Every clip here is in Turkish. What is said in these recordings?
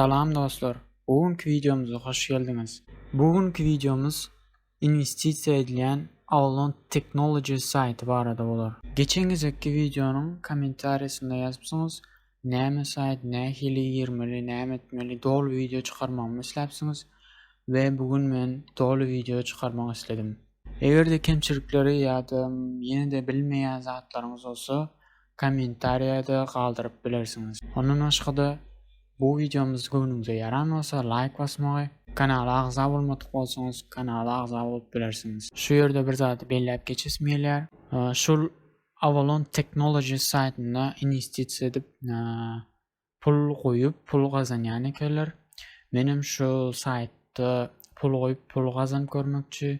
Salam dostlar. Bugünkü videomuza hoş geldiniz. Bugünkü videomuz investisiya edilen Avalon Technology sayti barada bolar. Geçen gezeki videonun kommentariyasında yazıpsınız. Näme sayt, näme hili girmeli, näme etmeli, dolu video çıkarmamı isläpsiňiz ve bugün men dolu video. Eger de kemçilikleri ýa-da ýene de bilmeýän zatlaryňyz bolsa, kommentariýada galdyryp bilersiňiz. Ondan başga da bu videomuz göňüňize yaran bolsa like basmagy, kanala agza bolmadyk bolsaňyz kanala agza bolup bilersiňiz. Şu ýerde bir zat belläp geçesmeýärler. Ee, Şol Avalon Technology saytynda investisiýa edip, aa, pul goýup pul gazanýan ekenler. Menim şu saytda pul goýup pul gazanyp görmekçi.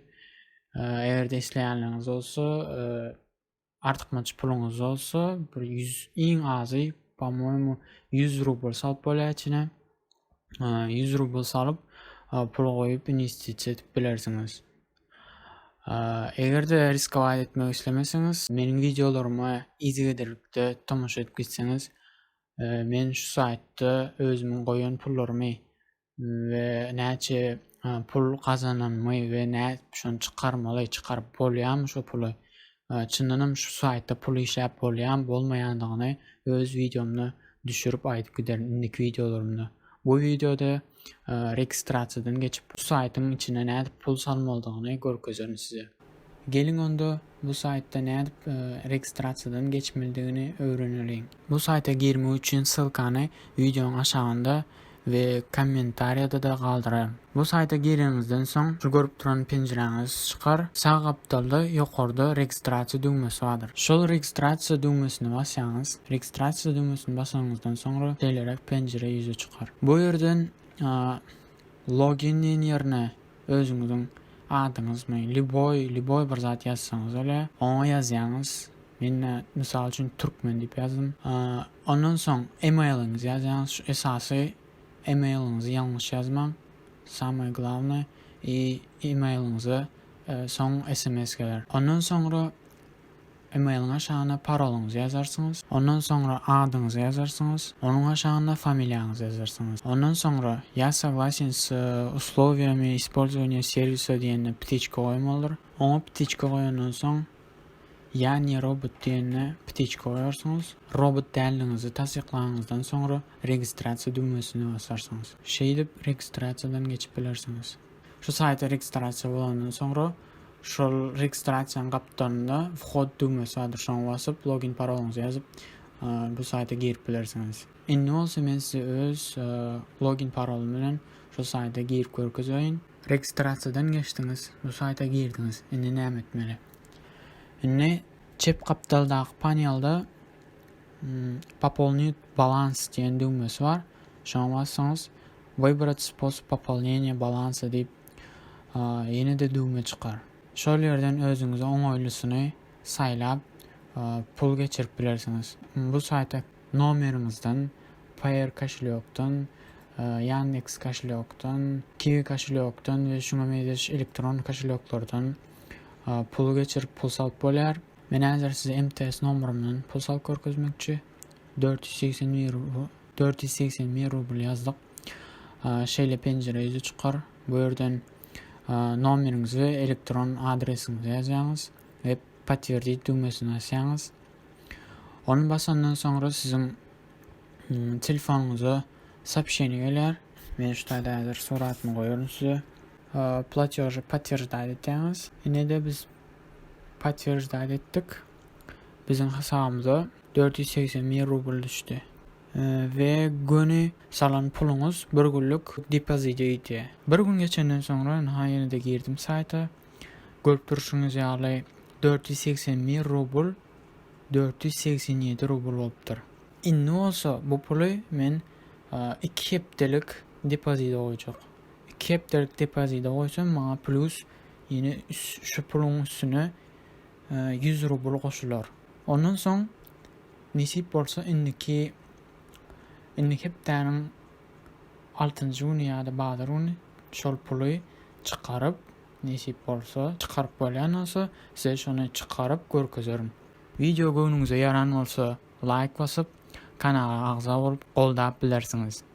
Eger de isleýänleriniz bolsa, eee, artykmançy puluňyz bolsa, bir 100 iň azy, по-моему, 100 rubl salyp bolýar içine. Eee, 100 rubl salyp, eee, pul goýup investisiýa edip bilersiňiz. Eee, eger de riskować etmek islemeseňiz, meniň videolaryma izledirlikde tomoşa edip gitseňiz, eee, men şu saytda özümiň goýan pullarymy we näçe eee, pul gazananmy we nä şonu çykarmaly, çykaryp bolýarmy şo puly, çyndanam şu saytda pul işläp bolýan, bolmaýandygyny öz videomda düşürüp aýdyp giderim indiki videolarymda. Bu videoda eee, registrasiýadan geçip bu saytyň içine nädip pul salmalydygyny görkezerim size. Gelin onda bu saytda nädip eee, registrasiýadan geçmelidigini öwreneliň. Bu sayta girmek üçin sylkany videoň aşagynda we kommentariýada da galdyrarym. Bu sayta girýäňizden soň şu görüp turan penjireňiz çykar. Sağ gapdalda ýokarda registrasiýa düýmesi bardyr. Şol registrasiýa düýmesine basýaňyz, registrasiýa düýmesine basaňyzdan soňra telerek penjire ýüze çykar. Bu ýerden loginin ýerine özüňiziň adyňyzmy, liboy, liboy bir zat ýazsaňyz ele, oňa ýazýaňyz. Men mysal üçin türkmen diýip ýazdym. Ondan şu esasy emailiňizi ýalňyş ýazmaň. Samое главное и emailiňizi e, soň SMS geler. Ondan soňra emailiň aşagyna parolaňyzy ýazarsyňyz. Ondan soňra adyňyzy ýazarsyňyz. Onuň aşagyna familiýaňyzy ýazarsyňyz. Ondan soňra "Я согласен с э, условиями использования сервиса" diýende птичка goýmalydyr. Oňa птичка goýandan soň "Я не робот" diýende птичка goýarsyňyz. Robot dälliňizi tasdiklaňyzdan soňra registrasiýa düýmesine basarsyňyz. Şeýdip registrasiýadan geçip bilersiňiz. Şu sayta registrasiýa bolandan soňra şol registrasiýanyň gapdarynda "Вход" düýmesi bardyr. Şoňa basyp login parolaňyzy ýazyp aa, bu sayta girip bilersiňiz. Indi bolsa men size öz aa, login parolum bilen şu sayta girip görkezýän. Registrasiýadan geçdiňiz, bu sayta girdiňiz. Indi näme etmeli? Indi çep gapdaldaky panelda hmm, "Пополнить баланс" diýen düýmesi bar. Şoňa bassaňyz "Выбрать способ пополнения баланса" diýip aa, ýene de düýme çykar. Şol ýerden özüňize oňoýlusyny saýlap aa, pul geçirip bilersiňiz. Bu sayta nomeriňizden, Payer koşulyokdan, eee, Yandex koşulyokdan, Kiwi koşulyokdan we şuňa mezeş elektron koşulyoklardan aa, pul geçirip pul salyp bolýar. Men häzir size MTS nomerymdan pul salyp görkezmekçi. 481 rubl 481 rubl ýazdyk. Aa, Şeýle penjire ýüze çykar. Bu ýerden aa, nomeriňizi we elektron adresiňizi ýazýaňyz we "Подтвердить" düýmesine basýaňyz. Onu basandan soňra siziň hmm, telefonuňyza сообщение geler. Men şu taýda häzir suratmy goýarym size. Aa, Платёжи подтверждать etýäňiz. Ine de biz подтверждать etdik. Biziň hesabymyza 481 rubl düşdi. Eee, we göni salan puluňyz bir günlük depozit ýetdi. Bir gün geçenden soňra ha ýene de girdim sayta. Görüp duruşuňyz ýaly 481 rubl 487 rubl bolupdyr. Indi bolsa bu puly men aa, iki hepdelik depozit goýjak. İki hepdelik depozit goýsam maňa plus üs- şu puluň üstüne eee, 100 rubl goşular. Ondan soň nisip bolsa indiki indiki hepdeniň 6-njy güni ýa-da bagdyr güni şol puly çykaryp nisip bolsa çykaryp bolýan bolsa size şonu çykaryp görkezerim. Video göňüňize yaran bolsa like basyp kanala agza bolup goldap bilersiňiz.